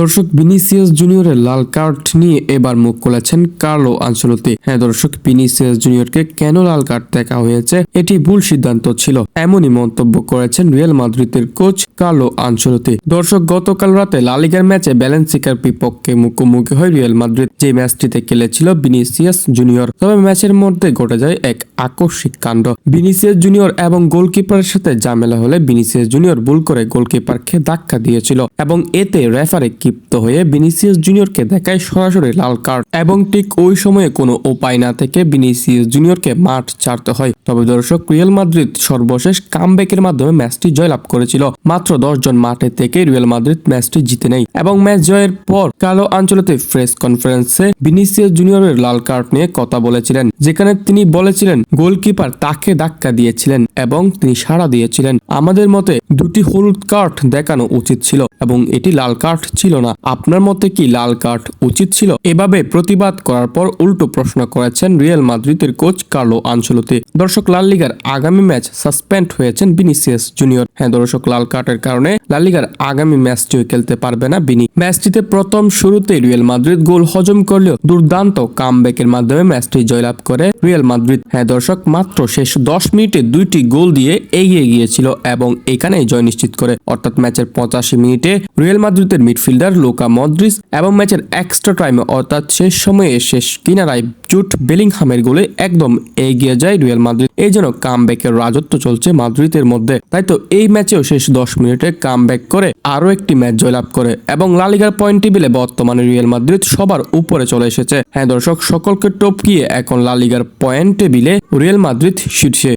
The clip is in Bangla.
দর্শক ভিনিসিয়াস জুনিয়রের লাল কার্ড নিয়ে এবার মুখ খুলেছেন কার্লো আঞ্চলতি। হ্যাঁ দর্শক, ভিনিসিয়াস জুনিয়রকে কেন লাল কার্ড দেখা হয়েছে? এটি ভুল সিদ্ধান্ত ছিল। এমনই মন্তব্য করেছেন রিয়াল মাদ্রিদের কোচ কার্লো আঞ্চলতি। দর্শক, গতকাল রাতে লালিগার ম্যাচে ব্যালেন্সিকার বিপক্ষে মুখোমুখি হয় রিয়াল মাদ্রিদ, যে ম্যাচটিতে খেলেছিল ভিনিসিয়াস জুনিয়র। তবে ম্যাচের মধ্যে ঘটে যায় এক আকস্মিক কাণ্ড। ভিনিসিয়াস জুনিয়র এবং গোলকিপারের সাথে ঝামেলা হলে ভিনিসিয়াস জুনিয়র ভুল করে গোলকিপারকে ধাক্কা দিয়েছিল এবং এতে রেফারে ক্ষিপ্ত হয়ে ভিনিসিয়াস জুনিয়রকে দেখায় সরাসরি লাল কার্ড এবং ঠিক ওই সময়ে কোনো উপায় না থেকে ভিনিসিয়াস জুনিয়রকে মাঠ ছাড়তে হয়। তবে দর্শক, রিয়াল মাদ্রিদ সর্বশেষ কামব্যাকের মাধ্যমে ম্যাচটি জয়লাভ করেছিল। মাত্র দশ জন মাঠে থেকে রিয়াল মাদ্রিদ ম্যাচটি জিতে নেয় এবং ম্যাচ জয়ের পর কালো আঞ্চলতে প্রেস কনফারেন্সে ভিনিসিয়াস জুনিয়রের লাল কার্ড নিয়ে কথা বলেছিলেন, যেখানে তিনি বলেছিলেন, গোলকিপার তাকে ধাক্কা দিয়েছিলেন এবং তিনি সাড়া দিয়েছিলেন। আমাদের মতে দুটি হলুদ কার্ড দেখানো উচিত ছিল এবং এটি লাল কার্ড ছিল না। আপনার মতে কি লাল কার্ড উচিত ছিল? এভাবে প্রতিবাদ করার পর উল্টো প্রশ্ন করেছেন রিয়াল মাদ্রিদের কোচ কার্লো আঞ্চলতি। দর্শক, লাল লিগার আগামী ম্যাচ সাসপেন্ড হয়েছেন ভিনিসিয়াস জুনিয়র। হ্যাঁ দর্শক, লাল কার্ডের কারণে লা লিগার আগামী ম্যাচটিও খেলতে পারবে না বিনি। ম্যাচটিতে প্রথম শুরুতে রিয়াল মাদ্রিদ গোল হজম করলেও দুর্দান্ত কামব্যাকের মাধ্যমে ম্যাচটি জয়লাভ করে রিয়াল মাদ্রিদ। হ্যাঁ দর্শক, মাত্র শেষ দশ মিনিটে দুইটি গোল দিয়ে এগিয়ে গিয়েছিল এবং এখানেই জয় নিশ্চিত করে। অর্থাৎ ম্যাচের পঁচাশি মিনিটে রিয়াল মাদ্রিদের মিডফিল্ডার লোকা মদ্রিস এবং ম্যাচের এক্সট্রা টাইমে, অর্থাৎ শেষ সময়ে শেষ কিনারায় জুট বেলিংহামের গোলে একদম এগিয়ে যায় রিয়াল মাদ্রিদ। এই জন্য কামব্যাকের রাজত্ব চলছে মাদ্রিদের মধ্যে। তাই তো এই ম্যাচেও শেষ দশ মিনিটে কামব্যাক করে আরও একটি ম্যাচ জয়লাভ করে এবং লালিগার পয়েন্ট টেবিলে বর্তমানে রিয়াল মাদ্রিদ সবার উপরে চলে এসেছে। হ্যাঁ দর্শক, সকলকে টপকিয়ে এখন লালিগার পয়েন্ট টেবিলে রিয়াল মাদ্রিদ শীর্ষে।